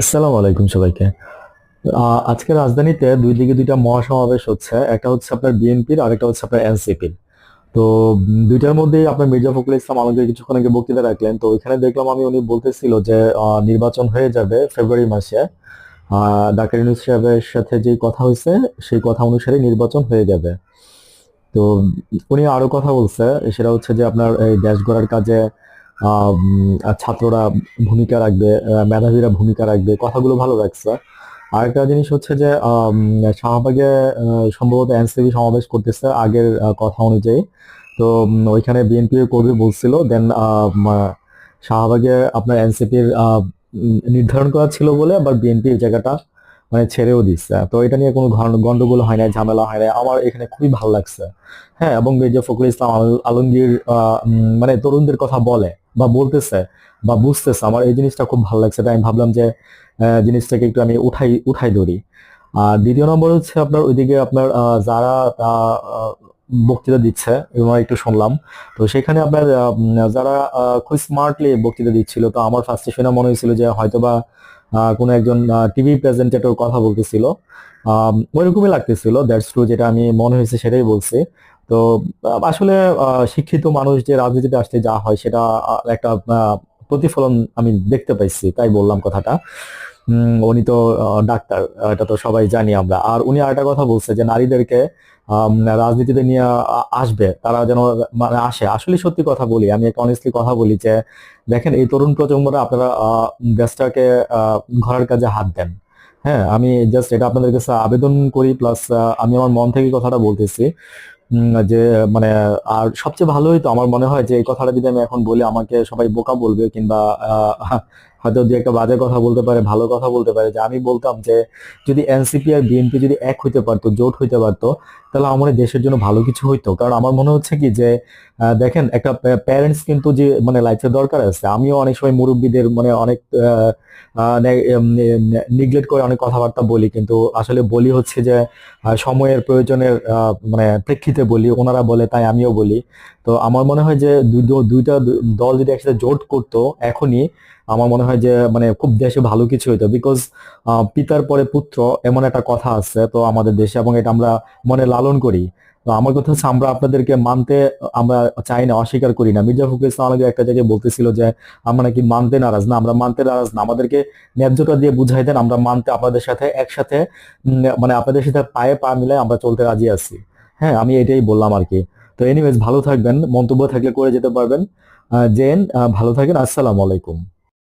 আসসালামু আলাইকুম সবাইকে। আজকে রাজধানীতে দুই দিকে দুইটা মহাসমাবেশ হচ্ছে, একটা হচ্ছে আপনার বিএনপির আর একটা হচ্ছে আপনার এনসিপির। তো দুইটার মধ্যে আপনার মির্জা ফখরুল ইসলাম আমাদের কিছুক্ষণ আগে বক্তৃতা রাখলেন, তো ওইখানে দেখলাম আমি উনি বলতেছিল যে নির্বাচন হয়ে যাবে ফেব্রুয়ারি মাসে। ডাক্তার ইউনূস সাহেবের সাথে যে কথা হয়েছে, সেই কথা অনুসারে নির্বাচন হয়ে যাবে। তো উনি আরও কথা বলছে, সেটা হচ্ছে যে আপনার এই দেশ গড়ার কাজে ছাত্ররা ভূমিকা রাখবে মেধাবীরা ভূমিকা রাখবে, কথাগুলো ভালো লাগছে আরেকটা জিনিস হচ্ছে যে শাহবাগে সম্ভবত এনসিপি সমাবেশ করতেছে আগের কথা অনুযায়ী। তো ওইখানে বিএনপি কর্মী বলছিল, দেন শাহবাগে আপনার এনসিপির নির্ধারণ করা ছিল বলে, আবার বিএনপি জায়গাটা মানে ছেড়েও দিচ্ছে। তো এটা নিয়ে কোনো গন্ডগোল হয় না ঝামেলা হয় না আমার এখানে খুবই ভালো লাগছে। হ্যাঁ এবং মির্জা ফখরুল ইসলাম আলমগীর মানে তরুণদের কথা বলে বা বলতেছে বা বুঝতেছে, আমার এই জিনিসটা খুব ভালো লাগছে। তাই আমি ভাবলাম যে জিনিসটাকে একটু আমি উঠাই উঠাই ধরি। আর দ্বিতীয় নম্বর হচ্ছে আপনার ওইদিকে আপনার যারা বক্তৃতা দিচ্ছে, এবং একটু শুনলাম। তো সেখানে আপনার যারা খুব স্মার্টলি বক্তৃতা দিচ্ছিল, তো আমার ফার্স্টে শুনে মনে হয়েছিল যে হয়তোবা কোনো একজন টিভি প্রেজেন্টেটর কথা বলতেছিল। ওইরকমই লাগতেছিল দ্যাটস ট্রু যেটা আমি মনে হয়েছে সেটাই বলছি। তো আসলে শিক্ষিত মানুষ যে রাজনীতিতে আসতে যা হয়, সেটা একটা প্রতিফলন আমি দেখতে পাইছি, তাই বললাম কথাটা। উনি তো ডাক্তার, এটা তো সবাই জানি আমরা। আর উনি আরেকটা কথা বলছে যে নারীদেরকে রাজনীতিতে নিয়ে আসবে, তারা যেন মানে আসে। আসলে সত্যি কথা বলি, আমি একটা অনেস্টলি কথা বলি যে, দেখেন, এই তরুণ প্রজন্মরা আপনারা দেশটাকে ঘোরার কাজে হাত দেন। হ্যাঁ আমি জাস্ট এটা আপনাদের কাছে আবেদন করি প্লাস আমি আমার মন থেকে কথাটা বলতেছি যে মানে আর সবচেয়ে ভালোই তো আমার মনে হয় যে, এই কথাটা যদি আমি এখন বলি, আমাকে সবাই বোকা বলবে কিংবা হয়তো দু একটা বাজে কথা বলতে পারে, ভালো কথা বলতে পারে, যে আমি বলতাম যে যদি এনসিপি আর বিএনপি যদি এক হইতে পারতো, জোট হইতে পারতো, তাহলে এই দেশের জন্য ভালো কিছু হইতো। কারণ আমার মনে হচ্ছে কি যে দেখেন একটা প্যারেন্টস কিন্তু যে মানে লাইফে দরকার আছে, আমিও অনেক সময় মুরব্বীদের মানে অনেক নিগলেক্ট করে অনেক কথাবার্তা বলি, কিন্তু আসলে বলি হচ্ছে যে সময়ের প্রয়োজনের মানে প্রেক্ষিতে বলি, ওনারা বলে তাই আমিও বলি। তো আমার মনে হয় যে দুইটা দল যদি একসাথে জোট করতো, এখনই আমার মনে হয় যে মানে খুব দেশে ভালো কিছু হইতো। বিকজ পিতার পরে পুত্র এমন একটা কথা আছে, তো আমাদের দেশে এবং এটা আমরা মনে লালন করি। তো আমার কথা হচ্ছে, আমরা আপনাদেরকে মানতে, আমরা চাই না, অস্বীকার করি না। মির্জা ফখরুল ইসলাম আলমগীর একটা জায়গায় বলতেছিল যে, আমরা নাকি মানতে নারাজ না, আমরা মানতে নারাজ না। আমাদেরকে ন্যায্যতা দিয়ে বুঝাই দেন, আমরা মানতে আপনাদের সাথে একসাথে মানে আপনাদের সাথে পায়ে পা মিলে আমরা চলতে রাজি আছি। হ্যাঁ আমি এটাই বললাম আর কি। তো এনিওয়েজ ভালো থাকবেন, মন্তব্য থাকলে করে যেতে পারবেন। জেন ভালো থাকেন, আসসালামু আলাইকুম।